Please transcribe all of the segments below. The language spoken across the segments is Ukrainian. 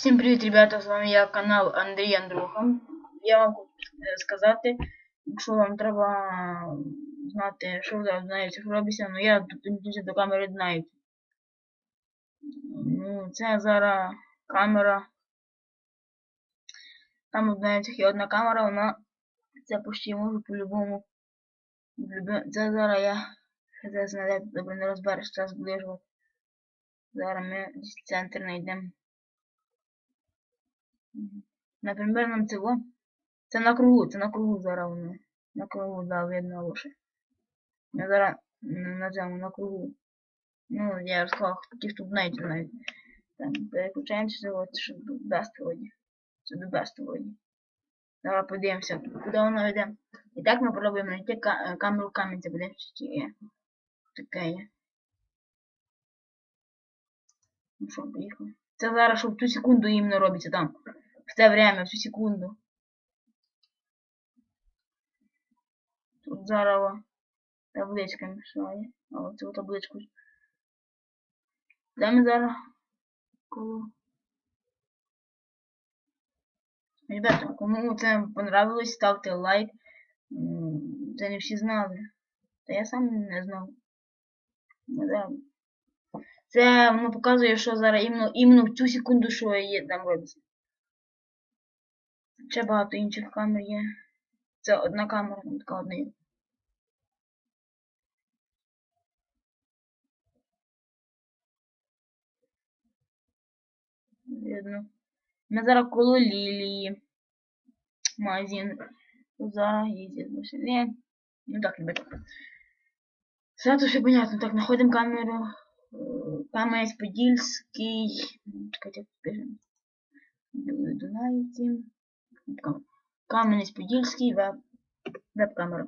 Всім привіт, ребята! З вами я канал Андрій Андруха. Я вам хочу е, сказати, якщо вам треба знати, що зараз знаєте, що робиться, ну я дуже до камери знаю. Ну, це зараз камера. Там знаєте, є одна камера, вона це почти можу по-любому. Це зараз я зараз знайде добре не розбереш, час зближувати. Зараз ми центр знайдемо. Например, нам цього. Це на кругу, це на кругу зараз воно. На кругу, да, видно лучше. Я зараз на цьому, на кругу. Ну, я сказав, ті, хто знаєте навіть. Там, переключаємося, от, щоб до best вроді. Це до best вроді. Зараз подивимося, куди воно йде. І так ми пробуємо знайти е, камеру камінця, подивимося, чи є. Таке є. Ну що, поїхали. Це зараз, щоб ту секунду іменно робиться там. В те время, в цю секунду. Тут зараз табличка мішає. А цю табличку. Де ми зараз? Коло. Ребята, кому це понравилось, ставте лайк. Це не всі знали. Та я сам не знав. Ну. Це воно показує, що зараз іменно, іменно в цю секунду, що є там робиться. Ще багато інших камер є. Це одна камера, така одна є. Видно. Ми зараз коло лілії. Магазин. Зараз їздять машини. Ну так, ребята. Тут все понятно. Так, знаходимо камеру. Е, Кам'янець-Подільський. Чекайте. Дунаївці. Кам- Кам'янець-Подільський веб. Веб-камера.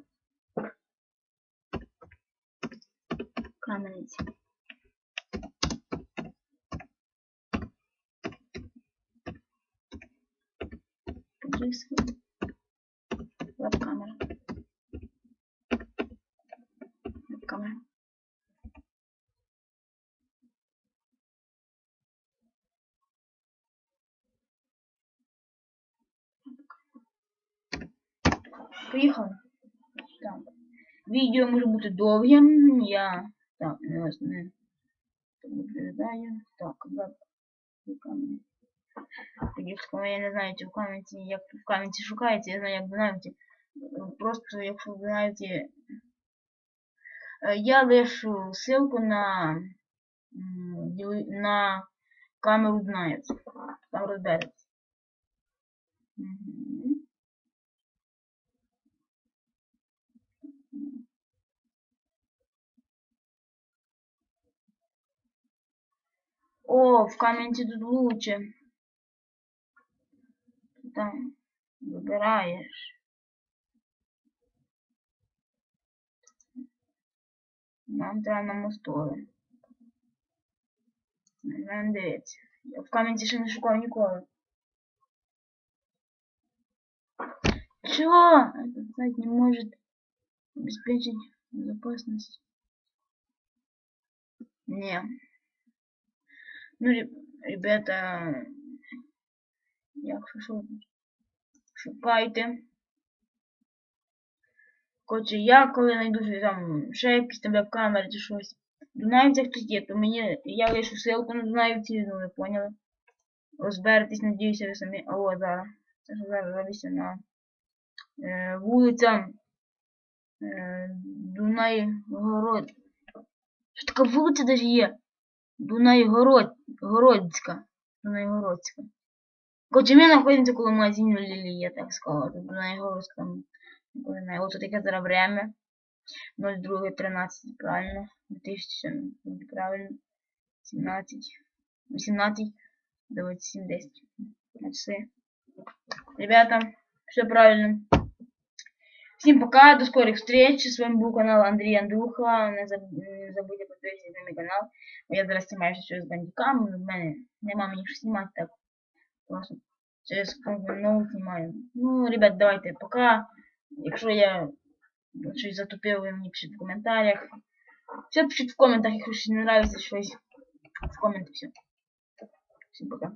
Кам'янець. Подільський. Веб-камера. Веб-камера. Поїхали. Так. Відео може бути довгим. Я так, не вас не відповідаю. Так, веб. Тоді я не знаю, чи в камінці, як в камінці шукається, я знаю, як в навіті. Просто якщо ви знаєте. Я лишу ссылку на на камеру знається. Там розбереться. О, в каменці тут лучше. Ти Там вибираєш. Нам треба на мостове. Не знаю, дивіться. Я в каменці ще не шукав ніколи. Чего? Этот сайт не может обеспечить безопасность. Не. Ну, ре- ребята, що, шукайте. Коротше, я коли знайду що там ще якісь там веб-камери чи щось. Дунаївця хтось є, то мені я лишу ссылку на Дунаївці, ну ви поняли. Розберетесь, надіюся, ви самі. От зараз. Це ж зараз робиться на е, вулиця е, Дунай-Город. Що така вулиця даже є? Дунай-Город, Городська. Дунай-Городська. Короче, ми знаходимося коло магазину я так сказала. Тут Дунай-Городська. от таке зараз время. 02.13, правильно. 2007, правильно. 17, 18, 27, 10. Часы. Ребята, все правильно. Всем пока, до скорых встреч. С вами был канал Андрей Андруха. Не заб- не забудьте подписываться на мой канал. Я зараз знімаю щось з бандиками. В мене нема мені що знімати так. Просто через ноут знімаю. Ну, ребят, давайте пока. Якщо я щось затупив, ви мені пишіть в коментарях. Все пишіть в коментах, якщо щось не нравится щось. В коменти все. Всім пока.